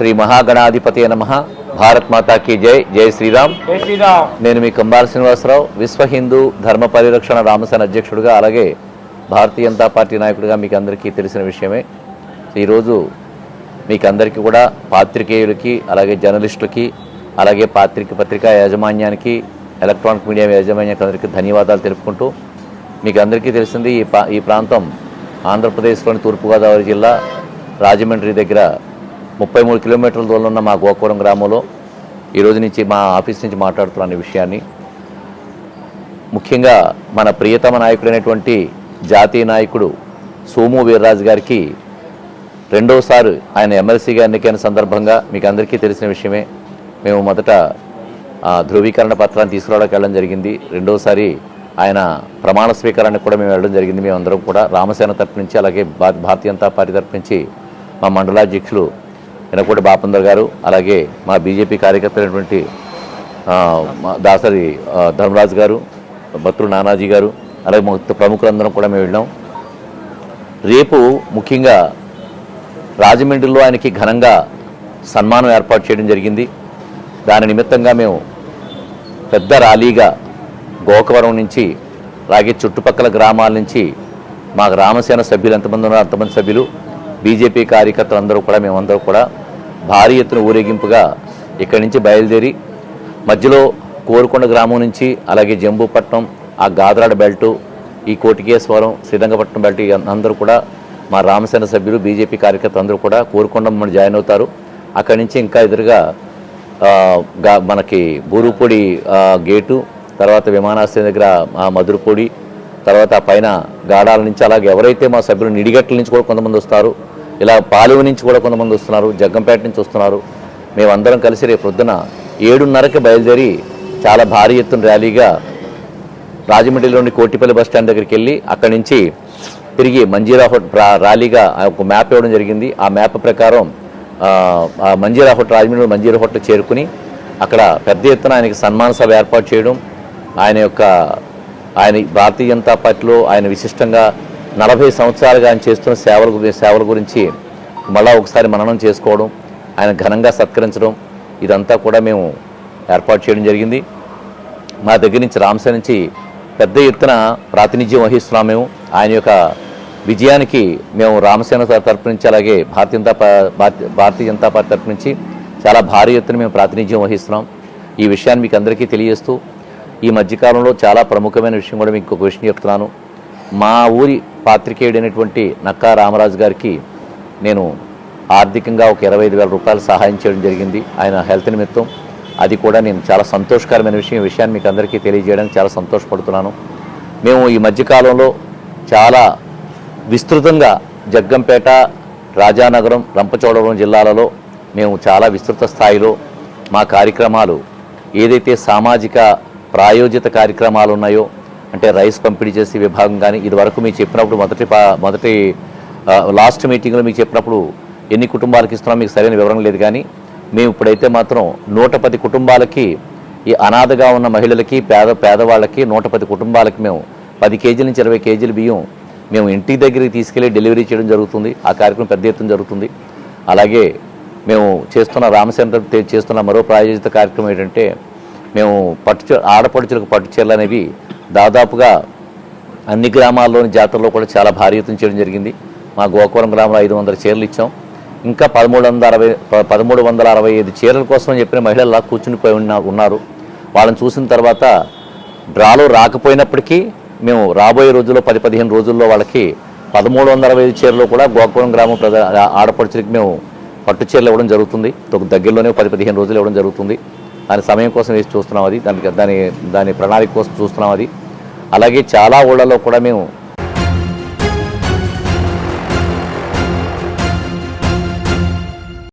శ్రీ మహాగణాధిపతి నమ. భారత్ మాతాకి జై. జై శ్రీరామ్. జై శ్రీరామ్. నేను మీ కంబాల శ్రీనివాసరావు విశ్వ హిందూ ధర్మ పరిరక్షణ రామసేన అధ్యక్షుడిగా అలాగే భారతీయ జనతా పార్టీ నాయకుడిగా మీకు అందరికీ తెలిసిన విషయమే. ఈరోజు మీకు అందరికీ కూడా పాత్రికేయులకి అలాగే జర్నలిస్టులకి అలాగే పాత్రిక పత్రికా యాజమాన్యానికి ఎలక్ట్రానిక్ మీడియా యాజమాన్యానికి అందరికీ ధన్యవాదాలు తెలుపుకుంటూ మీకు అందరికీ తెలిసింది ఈ ఈ ప్రాంతం ఆంధ్రప్రదేశ్లోని తూర్పుగోదావరి జిల్లా రాజమండ్రి దగ్గర ముప్పై మూడు కిలోమీటర్ల దూరంలో ఉన్న మా గోకురం గ్రామంలో ఈ రోజు నుంచి మా ఆఫీస్ నుంచి మాట్లాడుతున్నాను ఈ విషయాన్ని ముఖ్యంగా మన ప్రియతమ నాయకుడైనటువంటి జాతీయ నాయకుడు సోము వీర్రాజు గారికి రెండోసారి ఆయన ఎమ్మెల్సీగా ఎన్నికైన సందర్భంగా మీకు అందరికీ తెలిసిన విషయమే. మేము మొదట ధృవీకరణ పత్రాన్ని తీసుకురావడానికి వెళ్ళడం జరిగింది. రెండోసారి ఆయన ప్రమాణ స్వీకారానికి కూడా మేము వెళ్ళడం జరిగింది. మేమందరం కూడా రామసేన తరపు నుంచి అలాగే భా- భారతీయ జనతా పార్టీ తరపు నుంచి మా మండలాధ్యక్షులు ఎనకోటి బాపందర్ గారు అలాగే మా బీజేపీ కార్యకర్తలైనటువంటి మా దాసరి ధర్మరాజు గారు భత్రు నానాజీ గారు అలాగే మొత్తం ప్రముఖులందరం కూడా మేము వెళ్ళాం. రేపు ముఖ్యంగా రాజమండ్రిలో ఆయనకి ఘనంగా సన్మానం ఏర్పాటు చేయడం జరిగింది. దాని నిమిత్తంగా మేము పెద్ద ర్యాలీగా గోకవరం నుంచి అలాగే చుట్టుపక్కల గ్రామాల నుంచి మా గ్రామసేన సభ్యులు ఎంతమంది ఉన్నారో అంతమంది సభ్యులు బీజేపీ కార్యకర్తలు అందరూ కూడా మేమందరూ కూడా భారీ ఎత్తున ఊరేగింపుగా ఇక్కడి నుంచి బయలుదేరి మధ్యలో కోరుకొండ గ్రామం నుంచి అలాగే జంబూపట్నం ఆ గాదరాడ బెల్టు ఈ కోటికేశ్వరం శ్రీరంగపట్నం బెల్ట్ అందరూ కూడా మా రామసేన సభ్యులు బీజేపీ కార్యకర్తలు అందరూ కూడా కోరుకొండ మన జాయిన్ అవుతారు. అక్కడి నుంచి ఇంకా ఎదురుగా గా- మనకి బూరుపూడి గేటు తర్వాత విమానాశ్రయం దగ్గర మధురపూడి తర్వాత పైన గాడాల నుంచి అలాగే ఎవరైతే మా సభ్యులు నిడిగట్ల నుంచి కూడా కొంతమంది వస్తారు ఇలా పాలువ నుంచి కూడా కొంతమంది వస్తున్నారు జగ్గంపేట నుంచి వస్తున్నారు. మేమందరం కలిసి రేపు పొద్దున ఏడున్నరకి బయలుదేరి చాలా భారీ ఎత్తున ర్యాలీగా రాజమండ్రిలోని కోటిపల్లి బస్ స్టాండ్ దగ్గరికి వెళ్ళి అక్కడి నుంచి తిరిగి మంజీరా హోట్ ర్యాలీగా ఒక మ్యాప్ ఇవ్వడం జరిగింది. ఆ మ్యాప్ ప్రకారం ఆ, మంజీరా హోట్ రాజమండ్రి మంజీరా హోటల్ చేరుకుని అక్కడ పెద్ద ఎత్తున ఆయనకి సన్మాన సభ ఏర్పాటు చేయడం ఆయన యొక్క ఆయన భారతీయ జనతా పార్టీలో ఆయన విశిష్టంగా నలభై సంవత్సరాలుగా ఆయన చేస్తున్న సేవల గురించి సేవల గురించి మళ్ళా ఒకసారి మననం చేసుకోవడం ఆయన ఘనంగా సత్కరించడం ఇదంతా కూడా మేము ఏర్పాటు చేయడం జరిగింది. మా దగ్గర నుంచి రామసేన నుంచి పెద్ద ఎత్తున ప్రాతినిధ్యం వహిస్తున్నాం మేము. ఆయన యొక్క విజయానికి మేము రామసేన తరపు నుంచి అలాగే భారతీయ జనతా భారతీయ జనతా పార్టీ తరపు నుంచి చాలా భారీ ఎత్తున మేము ప్రాతినిధ్యం వహిస్తున్నాం. ఈ విషయాన్ని మీకు అందరికీ తెలియజేస్తూ ఈ మధ్యకాలంలో చాలా ప్రముఖమైన విషయం కూడా మీకు ఒక విషయం చెప్తున్నాను. మా ఊరి పాత్రికేయుడైనటువంటి నక్కా రామరాజు గారికి నేను ఆర్థికంగా ఒక ఇరవై ఐదు వేల రూపాయలు సహాయం చేయడం జరిగింది. ఆయన హెల్త్ నిమిత్తం. అది కూడా నేను చాలా సంతోషకరమైన విషయం. ఈ విషయాన్ని మీకు అందరికీ తెలియజేయడానికి చాలా సంతోషపడుతున్నాను. మేము ఈ మధ్యకాలంలో చాలా విస్తృతంగా జగ్గంపేట రాజానగరం రంపచోడవరం జిల్లాలలో మేము చాలా విస్తృత స్థాయిలో మా కార్యక్రమాలు ఏదైతే సామాజిక ప్రాయోజిత కార్యక్రమాలు ఉన్నాయో అంటే రైస్ పంపిణీ చేసే విభాగం కానీ ఇది వరకు మీకు చెప్పినప్పుడు మొదటి మొదటి లాస్ట్ మీటింగ్లో మీకు చెప్పినప్పుడు ఎన్ని కుటుంబాలకు ఇస్తున్నాం మీకు సరైన వివరణ లేదు కానీ మేము ఇప్పుడైతే మాత్రం నూట పది కుటుంబాలకి ఈ అనాథగా ఉన్న మహిళలకి పేద పేదవాళ్ళకి నూట పది కుటుంబాలకి మేము పది కేజీల నుంచి ఇరవై కేజీల బియ్యం మేము ఇంటి దగ్గరికి తీసుకెళ్ళి డెలివరీ చేయడం జరుగుతుంది. ఆ కార్యక్రమం పెద్ద ఎత్తున జరుగుతుంది. అలాగే మేము చేస్తున్న రామచంద్ర చేస్తున్న మరో ప్రాయోజిత కార్యక్రమం ఏంటంటే మేము పట్టు ఆడపడుచులకు పట్టు చీరలు అనేవి దాదాపుగా అన్ని గ్రామాల్లోని జాతరలో కూడా చాలా భారీ ఎత్తున చేయడం జరిగింది. మా గోకురం గ్రామంలో ఐదు వందల చీరలు ఇచ్చాం. ఇంకా పదమూడు వందల అరవై పదమూడు వందల అరవై ఐదు చీరల కోసం చెప్పిన మహిళలు అలా కూర్చునిపోయి ఉన్న ఉన్నారు. వాళ్ళని చూసిన తర్వాత డ్రాలో రాకపోయినప్పటికీ మేము రాబోయే రోజుల్లో పది పదిహేను రోజుల్లో వాళ్ళకి పదమూడు వందల అరవై ఐదు చీరలు కూడా గోకురం గ్రామం ప్రజా ఆడపడుచులకి మేము పట్టు చీరలు ఇవ్వడం జరుగుతుంది. దగ్గరలోనే పది పదిహేను రోజులు ఇవ్వడం జరుగుతుంది. దాని సమయం కోసం వేసి చూస్తున్నాం అది. దానికి దాని దాని ప్రణాళిక కోసం చూస్తున్నాం అది. అలాగే చాలా ఊళ్ళలో కూడా మేము